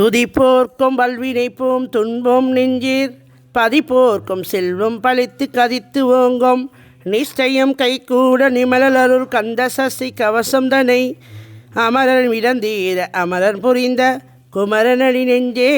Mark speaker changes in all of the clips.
Speaker 1: துதிப்போர்க்கும் வல்வினைப்போம் துன்பம் நெஞ்சீர். பதிப்போர்க்கும் செல்வம் பழித்து கதித்து ஓங்கும். நிச்சயம் கைகூட நிமலருள் கந்த சசி கவசம் தனை. அமரன் இழந்தீர அமரன் புரிந்த குமரனடி நெஞ்சே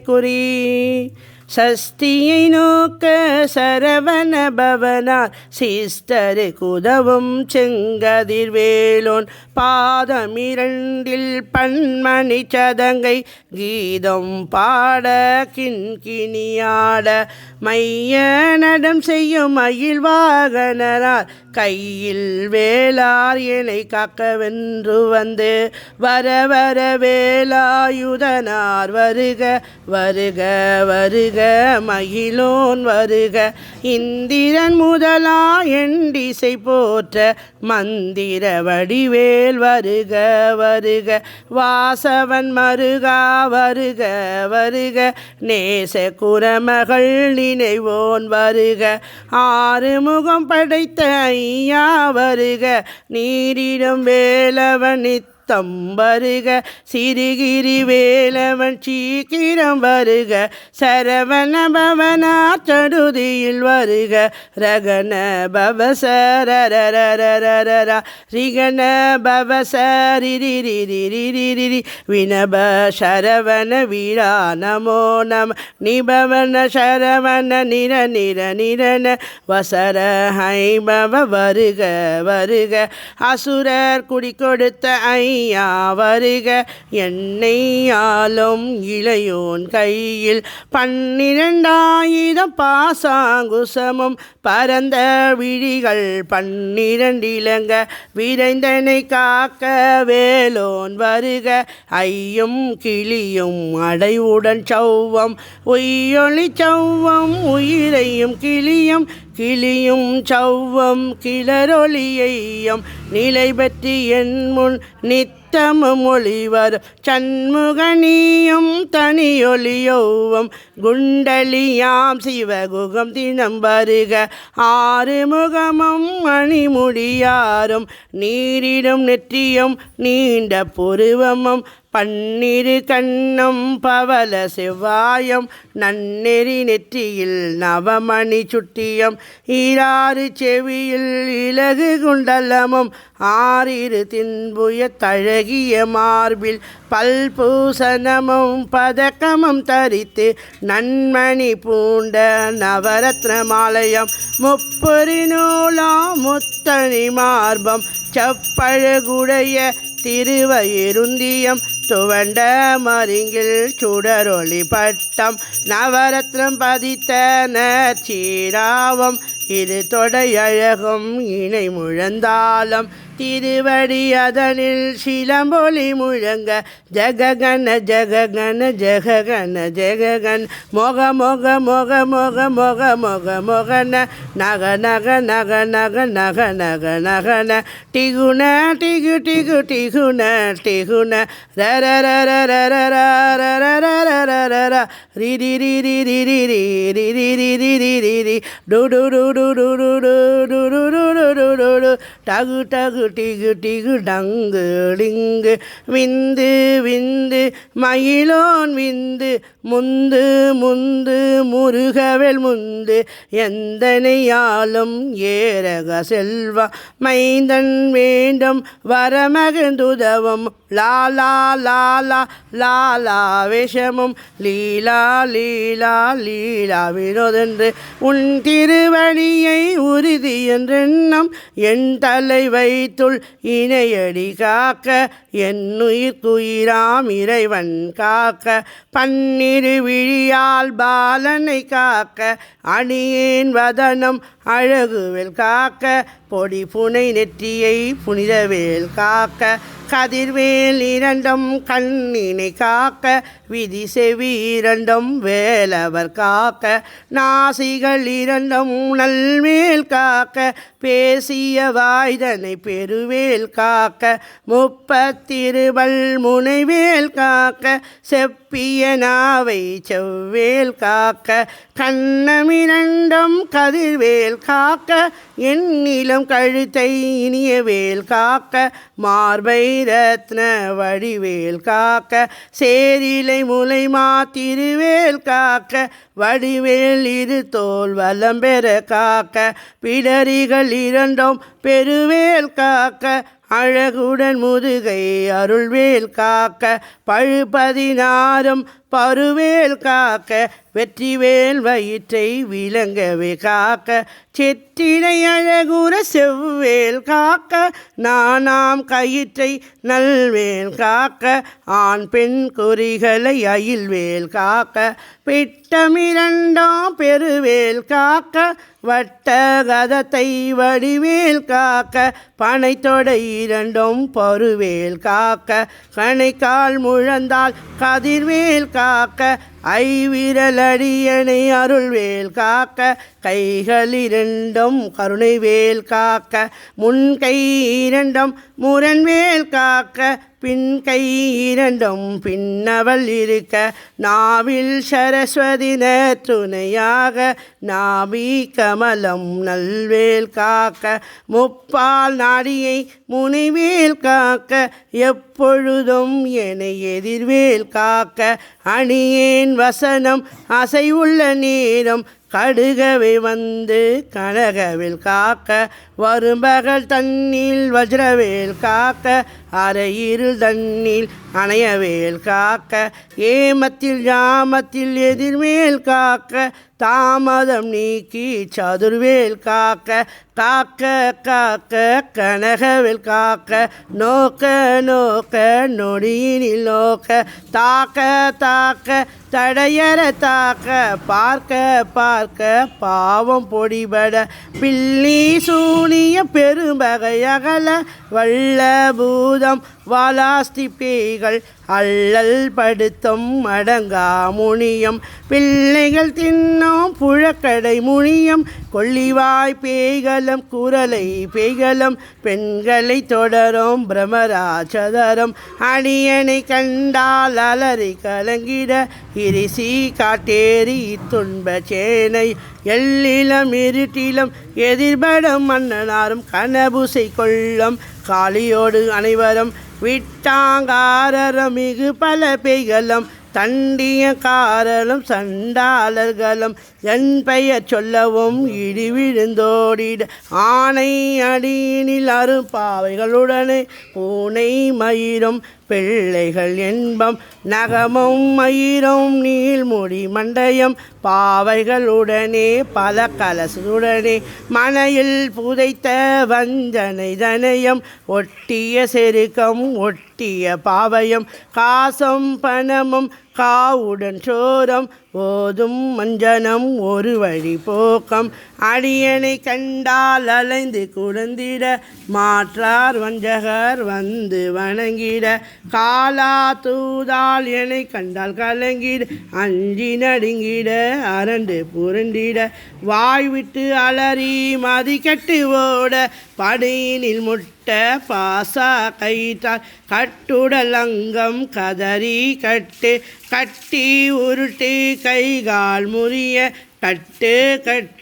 Speaker 1: குறி. சஷ்டியை நோக்க சரவண பவனார். சிஸ்டரு குதவும் செங்கதிர்வேலோன். பாதமிரண்டில் பன்மணி சதங்கை. கீதம் பாட கிண்கிணியாட. மைய நடம் செய்யும் மயில் வாகனரார் கையில் வேளார் என்னை காக்கவென்று வந்து வர வர வேலாயுதனார் வருக வருக வருக மகிழோன் வருக. இந்திரன் முதலா எண்டிசை போற்ற மந்திர வடிவேல் வருக வருக. வாசவன் மருகா வருக வருக. நேச குரமகள் நினைவோன் வருக. ஆறுமுகம் படைத்த நீயா வருக நீரிடம் வேலவனித்த நித்தம் வருக சிறுகிரி வேலவன் சீக்கிரம் வருக. சரவண பவனா சடுதியில் வருக. ரகன பவசரரரரரரரா ரிகன பவசரிரிரிரிரிரிரி வினப சரவண வீரா நமோ நம நிபவன சரவண நிர நிர நிரன வசர ஹைபவ வருக வருக அசுரர் குடி கொடுத்த ஐ ஐயா வருக என்னையாலும் இளையோன் கையில் பன்னிரண்டாயிரம் பாசாங்குசமும் பரந்த விழிகள் பன்னிரண்டிலங்க விரைந்தனை காக்க வேலோன் வருக ஐயும் கிளியும் அடைவுடன் சௌவம் உய்யொளி சௌவம் உயிரையும் கிளியும் கிளியும் சௌவம் கிளரொளியையும் நிலை பற்றி என் முன் நித்தமும் ஒளிவர். சண்முகனியும் தனியொலியோவம் குண்டலியாம் சிவகுகம் தினம் வருக. ஆறுமுகமும் மணிமுடியாரும் நீரிடும் நெற்றியும் நீண்ட புருவமும் பன்னிரு கண்ணும் பவல செவ்வாயம் நன்னெறி நெற்றியில் நவமணி சுட்டியம் ஈராறு செவியில் இலகு குண்டலமும் ஆறிரு தின்புய தழகிய மார்பில் பல்பூசணமும் பதக்கமும் தரித்து நன்மணி பூண்ட நவரத்னமாலயம் முப்பொரு நூலாம் முத்தணி மார்பம் செப்பழகுடைய திருவயிருந்தியம் துவண்ட மருங்கில் சுடரொளி பட்டம் நவரத்னம் பதித்த நீராவம் இரு தொடையழகும் இணை முழந்தாளம். திருவடி அதனில் சிலம்பொலி முழங்க ஜககன ஜககன ஜககன ஜககன் மொக மொக மொக மொக மொக மொக மொகன நக நக நக நக நக நக நகன டிகுண டிகு டிகு டிகுண டிகுண ரர ரர ரர ரர ரர ரர ரி ரி ரி ரி ரி ரி ரி ரி ரி ரி ரி ரி ரி ரி டு டு டு டு டு டு டு டு டு டகு டகு டிகு டிகு டங்கு டிங்கு. விந்து விந்து மயிலோன் விந்து முந்து முந்து முருகவெல் முந்து. எந்தனையாலும் ஏரக செல்வா மைந்தன் வேண்டும் வரமகிழ்ந்துதவும். லாலா லாலா லாலா விஷமும். லீலா லீலா லீலா வினோதென்று. உன் திருவழியை உறுதி என்றெண்ணம் என் தலை வைத்துள் இணையடி காக்க என்னுயிர் குயிராம் இறைவன் காக்க பன்னிரு விழியால் பாலனை காக்க அணியேன் வதனம் அழகுவேல் காக்க பொடி புனை நெற்றியை புனிதவேல் காக்க கதிர்வேல் இரண்டும் கண்ணினை காக்க விதி செவி இரண்டும் வேலவர் காக்க நாசிகள் இரண்டும் நல்மேல் காக்க பேசிய வாய்தனை பெருவேல் காக்க முப்பத்திருவல் முனைவேல் காக்க செப் பியனாவை செவ்வேல் காக்க கண்ணமிரண்டம் கதிர்வேல் காக்க எண்ணிலம் கழுத்தை இனிய வேல் காக்க மார்பை ரத்ன வடிவேல் காக்க சேரிலை முலை மாத்திருவேல் காக்க வடிவேல் இரு தோல் வலம் பெற காக்க பிடரிகள் இரண்டும் பெருவேல் காக்க அழகுடன் முதுகை அருள்வேல் காக்க பழுபதினாரும் பருவேல் காக்க வெற்றிவேல் வயிற்றை விளங்கவே காக்க செற்றினை அழகுற செவ்வேல் காக்க நானாம் கயிற்றை நல்வேல் காக்க ஆண் பெண் குறிகளை அயில்வேல் காக்க பிட்டமிரண்டாம் பெருவேல் காக்க வட்ட கதத்தை வடிவேல் காக்க பனைத்தொடை இரண்டும் பருவேல் காக்க கணைக்கால் முழந்தால் கதிர்வேல் காக்க शाक ஐவிரலடியனை அருள்வேல் காக்க கைகள் இரண்டும் கருணைவேல் காக்க முன் கை இரண்டும் முரண்வேல் காக்க பின் கை இரண்டும் பின்னவள் இருக்க நாவில் சரஸ்வதின துணையாக நாபி கமலம் நல்வேல் காக்க முப்பால் நாடியை முனைவேல் காக்க எப்பொழுதும் என எதிர்வேல் காக்க அணியேன் வசனம் அசைவுள்ள நீரம் கடுகவை வந்து கனகவில் காக்க வரும்பகல் தண்ணில் வஜ்ரவேல் காக்க அரையிருள் தண்ணில் அணையவேல் காக்க ஏமத்தில் ஜாமத்தில் எதிர்மேல் காக்க தாமதம் நீக்கி சதுர்வேல் காக்க காக்க காக்க கனகவில் காக்க நோக்க நோக்க நொடியினில் நோக்க தாக்க தாக்க தடையற தாக்க பார்க்க பார்க்க பாவம் பொடிபட பில்லி சூனிய பெரும்பகையகல வல்ல பூதம் வாலாஸ்தி பேய்கள் அள்ளல் படுத்தும் அடங்கா முனியம். பிள்ளைகள் தின்னும் புழக்கடை முனியம். கொள்ளிவாய் பேய்களும் குரலை பேய்களும் பெண்களை தொடரும் பிரமராஜதரம் அணியனை கண்டால் அலறி கலங்கிட இரிசி காட்டேரி துன்ப சேன. எல்லிலம் இருட்டிலும் எதிர்படும் மன்னனாரும் கனபுசை கொள்ளம் காளியோடு அனைவரும் விட்டாங்காரரம் மிகு பல பேய்களும் தண்டிய காரலும் சண்டாளர்களும் என் பெயர் சொல்லவும் இடி விழுந்தோடிட ஆணை அடியினில் அரும்பாவைகளுடனே பூனை மயிரும் பிள்ளைகள் என்பம் நகமும் மயிரும் நீள்முடி மண்டயம் பாவைகளுடனே பல கலசுடனே மனையில் புதைத்த வஞ்சனை தனயம் ஒட்டிய செருக்கம் ஒட்டிய பாவையும் காசும் பணமும் காவுடன் சோரம் ஓதும் மஞ்சனம் ஒரு வழி போக்கம். அடியனை கண்டால் அலைந்து குழந்திட மாற்றார் வஞ்சகர் வந்து வணங்கிட. காலா தூதால் என்னை கண்டால் கலங்கிட அஞ்சி நடுங்கிட அரண்டு புரண்டிட. வாய்விட்டு அலறி மதி கட்டு ஓட படையினில் முட்டை கட்ட பாசா கைத்தால் கட்டுடலங்கம் கதறி கட்டு கட்டி உருட்டு கைகால் முறிய கட்டு கட்டு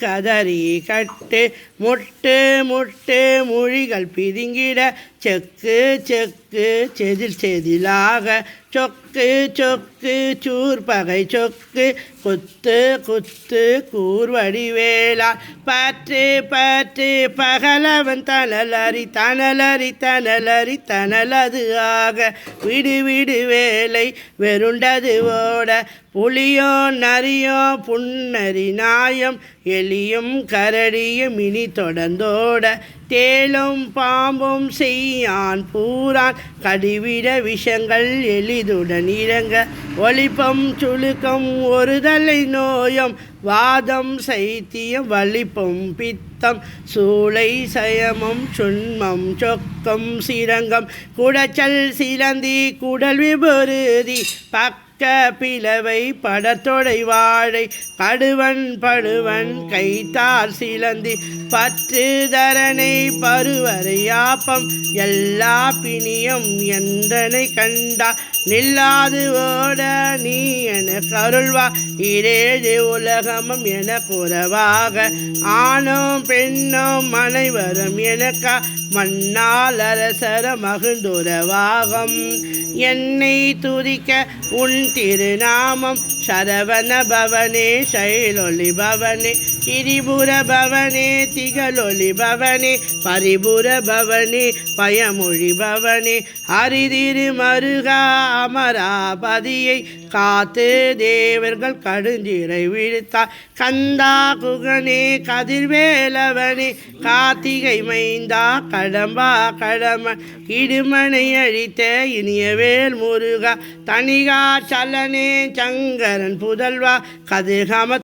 Speaker 1: கதறி கட்டு முட்டு முட்டு மொழிகள் பிதுங்கிட செக்கு செக்கு செதில் செதிலாக சொக்கு சொக்கு சூர்பகை சொக்கு குத்து குத்து கூர்வடி வேளா பற்று பற்று பகலவன் தனலரி தனலரி தனலரி தனலது ஆக விடு விடு வேலை வெருண்டது ஓட புலியோ நரியோ புன்னரி நாயம் எலியும் கரடியும் இனி தொடர்ந்தோட தேலும் பாம்பும் செய்யான் பூரான். கடிவிட விஷங்கள் எளிதுடன் இறங்க ஒளிப்பம் சுழுக்கம் ஒருதலை நோயம். வாதம் சைத்தியம் வலிப்பும் பித்தம் சூளை சயமம் சுண்மம் சொக்கம் சிரங்கம். குடச்சல் சிலந்தி குடல் விபருதி பக் பிளவை படத்தொடை வாழை கடுவன் படுவன் கைத்தார் சிலந்தி பற்று தரணை பருவரையாப்பம் எல்லா பிணியம் என்றனை கண்டா நில்லாது ஓட நீ என கருள்வா இரேழு உலகமும் என குறவாக ஆணும் பெண்ணும் அனைவரும் எனக்கா மண்ணால் அரசர மகிழ்ந்துறவாகம். என்னை துதிக்க உன் திருநாமம். சரவண பவனே சைலொலி பவனே திரிபுர பவனே திகழொலி பவனே பரிபுர பவனே பயமொழி பவனே. ஹரிதிரு மருகா அமராபதியை காத்து தேவர்கள் கடுஞ்சிறை விழுத்தார் கந்தா குகனே கதிர்வேலவனே கார்த்திகை மைந்தா கடம்பா கடம இடுமனை அழித்த இனியவேல் முருகா. தனிகா கலனே சங்கரன் புதல்வா கதிர்காம